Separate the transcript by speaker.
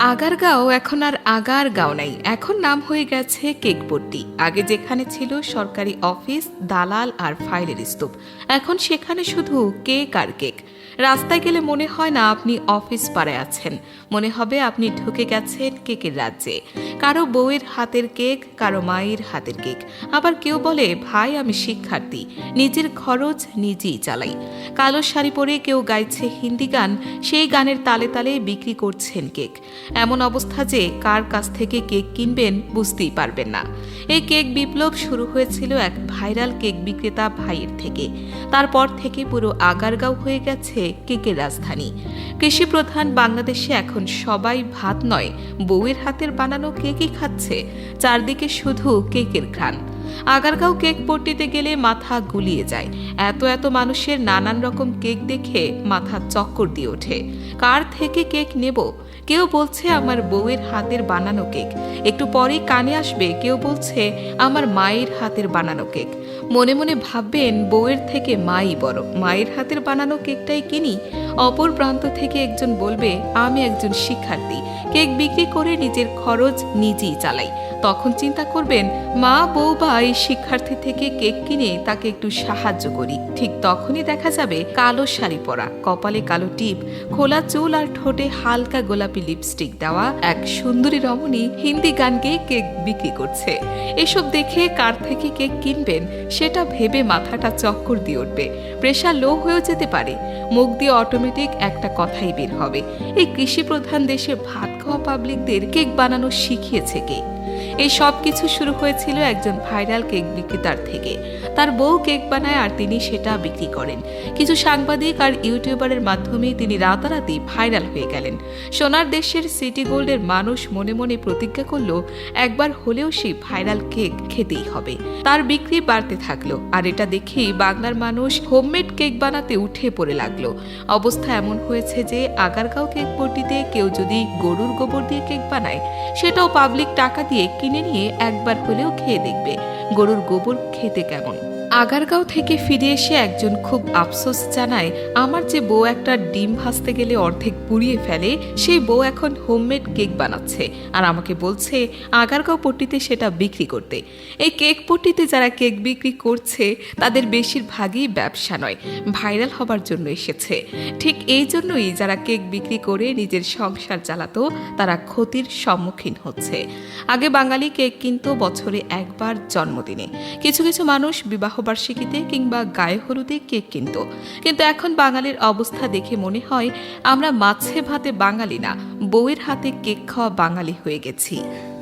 Speaker 1: আগারগাঁও এখন আর আগার গাও নাই। এখন নাম হয়ে গেছে কেকপট্টি। আগে যেখানে ছিল সরকারি অফিস, দালাল আর ফাইলের স্তূপ। এখন সেখানে শুধু কেক আর কেক। রাস্তায় গেলে মনে হয় না আপনি অফিস পাড়ায় আছেন। মনে হবে আপনি ঢুকে গেছেন কেকের রাজ্যে। কারও বউয়ের হাতের কেক, কারও মায়ের হাতের কেক। আবার কেউ বলে, ভাই, আমি শিক্ষার্থী। নিজের খরচ নিজেই চালাই। কালো শাড়ি পরে কেউ গাইছে হিন্দি গান, সেই গানের তালে তালে বিক্রি করছেন কেক। এমন অবস্থা যে কার কাছ থেকে কেক কিনবেন বুঝতেই পারবেন না। এই কেক বিপ্লব শুরু হয়েছিল এক ভাইরাল কেক বিক্রেতা ভাইয়ের থেকে। তারপর থেকে পুরো আগারগাঁও হয়ে গেছে কেকের রাজধানী। কৃষি প্রধান বাংলাদেশে এখন সবাই ভাত নয়, বউয়ের হাতের বানানো কেকই খাচ্ছে? চারদিকে শুধু কেকের ঘ্রাণ। আগারগাঁও কেক পট্টিতে গেলে মাথা গুলিয়ে যায়। এত এত মানুষের নানান রকম কেক দেখে মাথা চক্কর দিয়ে ওঠে। কার থেকে কেক নেব? কেউ বলছে আমার বউয়ের হাতের বানানো কেক। একটু পরেই কানে আসবে, কেউ বলছে আমার মায়ের হাতের বানানো কেক। মনে মনে ভাববেন বউয়ের থেকে মাই বড়। মায়ের হাতের বানানো কেকটাই কিনি? অপর প্রান্ত থেকে একজন বলবে, আমি একজন শিক্ষার্থী। কেক বিক্রি করে নিজের খরচ নিজেই চালাই। তখন চিন্তা করবেন, মা, বউ বা এই শিক্ষার্থী থেকে কেক কিনে তাকে একটু সাহায্য করি। ঠিক তখনই দেখা যাবে কালো শাড়ি পরা, কপালে কালো টিপ, খোলা চুল আর ঠোঁটে হালকা গোলাপি লিপস্টিক দেওয়া এক সুন্দরী রমণী হিন্দি গান গেয়ে কেক বিক্রি করছে। এসব দেখে কার থেকে কেক কিনবেন, সেটা ভেবে মাথাটা চক্কর দিয়ে উঠবে। প্রেশার লো হয়েও যেতে পারে। মুখ দিয়ে অটোমেটিক একটা কথাই বের হবে। এই কৃষি প্রধান দেশে ভাত খাওয়া পাবলিকদের কেক বানানো শিখিয়েছে কে? এই সব কিছু শুরু হয়েছিল একজন ভাইরাল কেক বিক্রেতার থেকে। তার বউ কেক বানায় আর তিনি সেটা বিক্রি করেন। কিছু সাংবাদিক আর ইউটিউবারের মাধ্যমে তিনি রাতারাতি ভাইরাল হয়ে গেলেন। সোনার দেশের সিটি গোল্ডের মানুষ মনে মনে প্রতিজ্ঞা করল, একবার হলেও সেই ভাইরাল কেক খেতেই হবে। তার বিক্রি বাড়তে থাকল, আর এটা দেখেই বাংলার মানুষ হোমমেড কেক বানাতে উঠে পড়ে লাগল। অবস্থা এমন হয়েছে যে আগারগাঁও কেক পট্টিতে কেউ যদি গরুর গোবর দিয়ে কেক বানায়, সেটাও পাবলিক টাকা দিয়ে কিনে নিয়ে একবার হলেও খেয়ে দেখবে। গরুর গোবর খেতে কেমন? আগারগাঁও থেকে ফিরে এসে একজন খুব আফসোস জানায়, আমার যে বউ একটা ডিম ভাজতে গেলে অর্ধেক পুড়িয়ে ফেলে, সেই বউ এখন হোমমেড কেক বানাচ্ছে আর আমাকে বলছে আগারগাঁও পট্টিতে সেটা বিক্রি করতে। এই কেক পট্টিতে যারা কেক বিক্রি করছে, তাদের বেশিরভাগই ব্যবসা নয়, ভাইরাল হবার জন্য এসেছে। ঠিক এই জন্যই যারা কেক বিক্রি করে নিজের সংসার চালাতো, তারা ক্ষতির সম্মুখীন হচ্ছে। আগে বাঙালি কেক কিনতো বছরে একবার জন্মদিনে। কিছু কিছু মানুষ বিবাহবার্ষিকীতে কিংবা গায়ে হলুদে কেক কিনতো। কিন্তু এখন বাঙালির অবস্থা দেখে মনে হয় আমরা মাছে ভাতে বাঙালি না, বউয়ের হাতে কেক খাওয়া বাঙালি হয়ে গেছি।